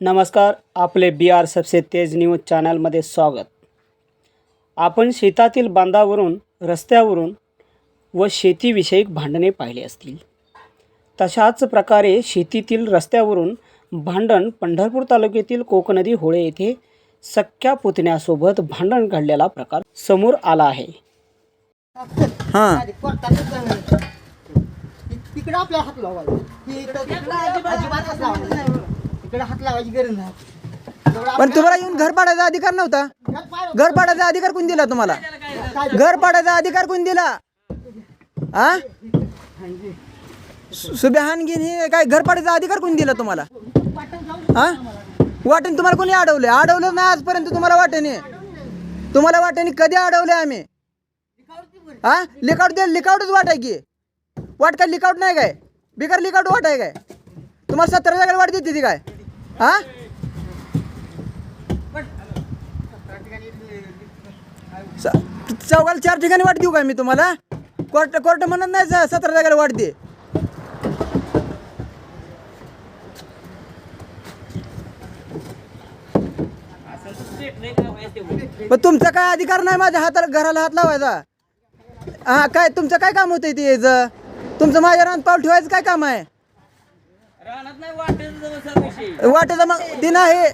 नमस्कार आपले बी आर सबसे तेज न्यूज चॅनलमध्ये स्वागत. आपण शेतातील बांधावरून रस्त्यावरून व शेतीविषयक भांडणे पाहिले असतील. तशाच प्रकारे शेतीतील रस्त्यावरून भांडण पंढरपूर तालुक्यातील कोकनदी होळे येथे सख्या पुतण्यासोबत भांडण घडलेला प्रकार समोर आला आहे. हां. तिकडे हात लावायचा गरज नाही. तेवढं पण तुम्हाला येऊन घर पाडायचा अधिकार नव्हता. पाय- घर पाडायचा अधिकार कोण दिला तुम्हाला? घर पाडायचा अधिकार कोण दिला? हा सुभ्याहानगिन हे काय घर पाडायचा अधिकार कोण दिला तुम्हाला? हा वाटेन तुम्हाला कोणी अडवले अडवलं नाही आजपर्यंत तुम्हाला वाटेने. तुम्हाला वाटेने कधी अडवले आम्ही? हा लिकाउट दे लिकाउटच वाटाय की. वाट काय लिकाउट नाही काय? बिगर लिकाउट वाट आहे काय? तुम्हाला सतरा जागा वाट देते ती काय? हा? स- चौघाला चार ठिकाणी वाट देऊ का मी तुम्हाला? कोर्ट कोर्ट म्हणत नाही सतरा जागेला वाट दे. पण तुमचा काय अधिकार नाही माझ्या हाताला घराला हात लावायचा? हा काय तुमचं काय काम होतं ते याचं? तुमचं माझ्या रान पाऊल ठेवायचं काय काम आहे? वाटेचं मग ती नाही.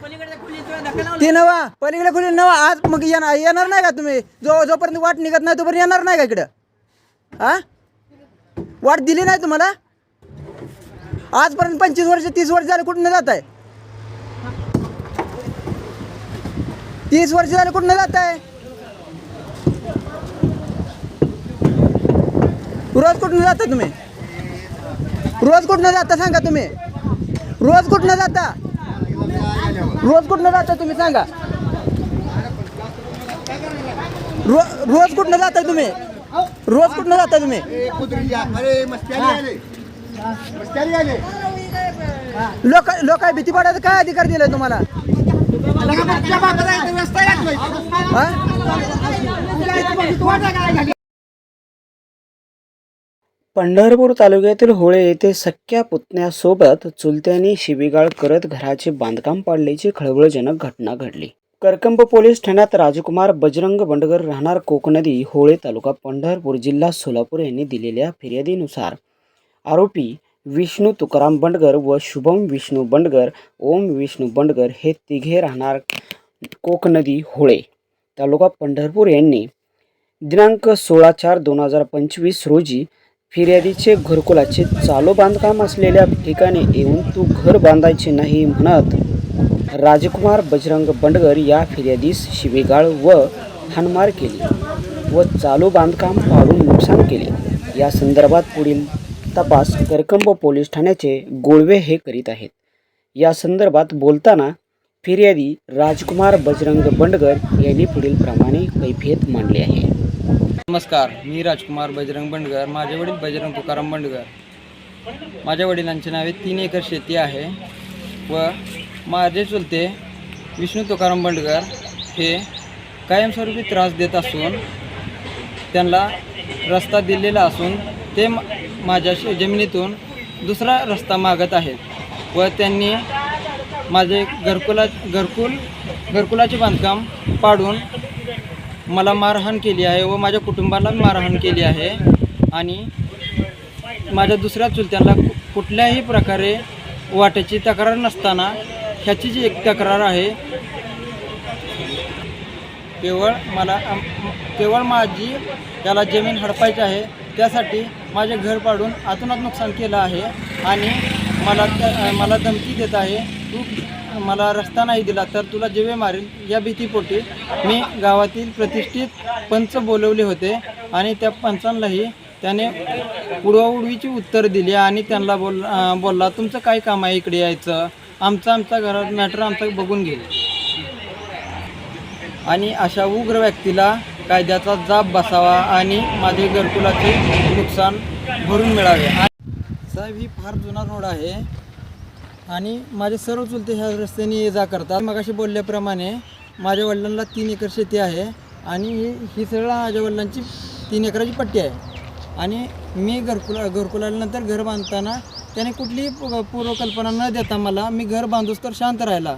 ती नवा. पलीकडे खुली नवा. आज मग येणार येणार नाही का तुम्ही? जो जोपर्यंत वाट निघत नाही तोपर्यंत येणार नाही का इकडं? हा वाट दिली नाही तुम्हाला? आजपर्यंत पंचवीस वर्ष तीस वर्ष झाले कुठं जात आहे तीस वर्ष झाले कुठं जात आहे रोज कुठनं जाता तुम्ही? रोज कुठनं जाता सांगा तुम्ही? रोज कुठनं जाता? रोज कुठनं जाता तुम्ही सांगा? रो रोज कुठनं जाता तुम्ही? रोज कुठनं जाता तुम्ही? लोक लोक भीती पडायचं काय अधिकार दिलाय तुम्हाला? हा? पंढरपूर तालुक्यातील होळे येथे सख्या पुतण्यासोबत चुलत्यांनी शिबिगाळ करत घराचे बांधकाम पाडल्याची खळबळजनक घटना घडली. करकंब पोलीस ठाण्यात राजकुमार बजरंग बंडगर राहणार कोकनदी होळे तालुका पंढरपूर जिल्हा सोलापूर यांनी दिलेल्या फिर्यादीनुसार आरोपी विष्णू तुकाराम बंडगर व शुभम विष्णू बंडगर ओम विष्णू बंडगर हे तिघे राहणार कोकनदी होळे तालुका पंढरपूर यांनी दिनांक सोळा चार दोन हजार पंचवीस रोजी फिर्यादीचे घरकुलाचे चालू बांधकाम असलेल्या ठिकाणी येऊन तू घर बांधायचे नाही म्हणत. राजकुमार बजरंग बंडगर या फिर्यादीस शिवेगाळ व हाणमार केली व चालू बांधकाम पाडून नुकसान केले. या संदर्भात पुढील तपास करकंब पोलीस ठाण्याचे गोळवे हे करीत आहेत. या संदर्भात बोलताना फिर्यादी राजकुमार बजरंग बंडगर यांनी पुढील प्रमाणे कैफियत मांडली आहे. नमस्कार मी राजकुमार बजरंग बंडगर माझे वडील बजरंग तुकाराम बंडगर. माझ्या वडिलांचे नावे तीन एकर शेती आहे व माझे चुलते विष्णू तुकाराम बंडगर हे कायमस्वरूपी त्रास देत असून त्यांना रस्ता दिलेला असून ते माझ्या जमिनीतून दुसरा रस्ता मागत आहेत व त्यांनी माझे घरकुला घरकुल घरकुलाचे बांधकाम पाडून मला मारहाण केली आहे व माझ्या कुटुंबाला मारहाण केली आहे. आणि माझ्या दुसऱ्या चुलत्यांना कु- कुठल्याही प्रकारे वाट्याची तक्रार नसताना ह्याची जी एक तक्रार आहे केवळ मला केवळ माझी त्याला जमीन हडपायची आहे त्यासाठी माझे घर पाडून आतूनच नुकसान केलं आहे. आणि मला त्या- मला धमकी देत आहे. तू मला रस्ता नाही दिला तर तुला जेवे मारेल या भीतीपोटी मी गावातील प्रतिष्ठित पंच बोलवले होते आणि त्या पंचांनाही त्याने उडवाउडवीची उत्तर दिली आणि त्यांना बोल बोलला तुमचं काय काम आहे इकडे यायचं? आमचं आमच्या घरात मॅटर आमचं बघून घेईल. आणि अशा उग्र व्यक्तीला कायद्याचा जाब बसावा आणि माझे घरकुलाचे नुकसान भरून मिळावे. साहेब ही फार जुना रोड आहे. आणि माझे सर्व चुलते ह्या रस्त्याने ये जा करतात. मगाशी बोलल्याप्रमाणे माझ्या वडिलांना तीन एकर शेती आहे आणि ही ही सगळं माझ्या वडिलांची तीन एकराची पट्टी आहे. आणि मी घरकुला घरकुलानंतर घर बांधताना त्याने कुठलीही पूर्वकल्पना न देता मला मी घर बांधूस तर शांत राहिला.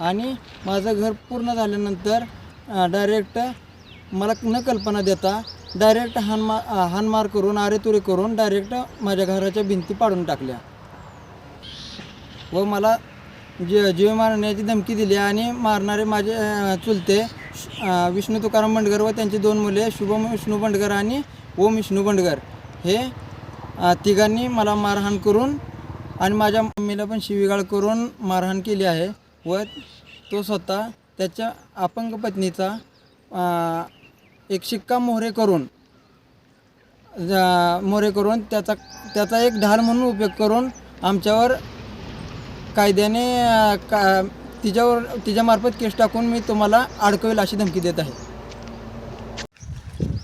आणि माझं घर पूर्ण झाल्यानंतर डायरेक्ट मला न कल्पना देता डायरेक्ट हानमा हानमार करून आरेतुरे करून डायरेक्ट माझ्या घराच्या भिंती पाडून टाकल्या. व मला जे जीव मारण्याची धमकी दिली आणि मारणारे माझे चुलते विष्णू तुकाराम बंडगर व त्यांची दोन मुले शुभम विष्णू बंडगर आणि ओम विष्णू बंडगर हे तिघांनी मला मारहाण करून आणि माझ्या मम्मीला पण शिवीगाळ करून मारहाण केली आहे व तो स्वतः त्याच्या अपंग पत्नीचा एक शिक्का मोहरे करून मोहरे करून त्याचा त्याचा एक ढाल म्हणून उपयोग करून आमच्यावर कायद्याने अ, का तिच्यावर तिच्यामार्फत केस टाकून मी तुम्हाला अडकवेल अशी धमकी देत आहे.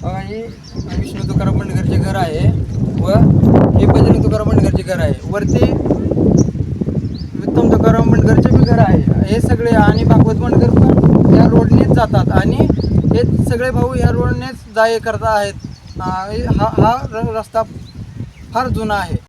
बघा, हे विष्णू तुकाराम बंडगरचे घर आहे व हे बजरंग तुकाराम बंडगरचे घर आहे. वरती उत्तम तुकाराम बंडगरचे बी घर आहे. हे सगळे आणि भागवत बंडगर पण या रोडनेच जातात आणि हे सगळे भाऊ या रोडनेच जा करता आहेत. आ, हा हा र- रस्ता फार जुना आहे.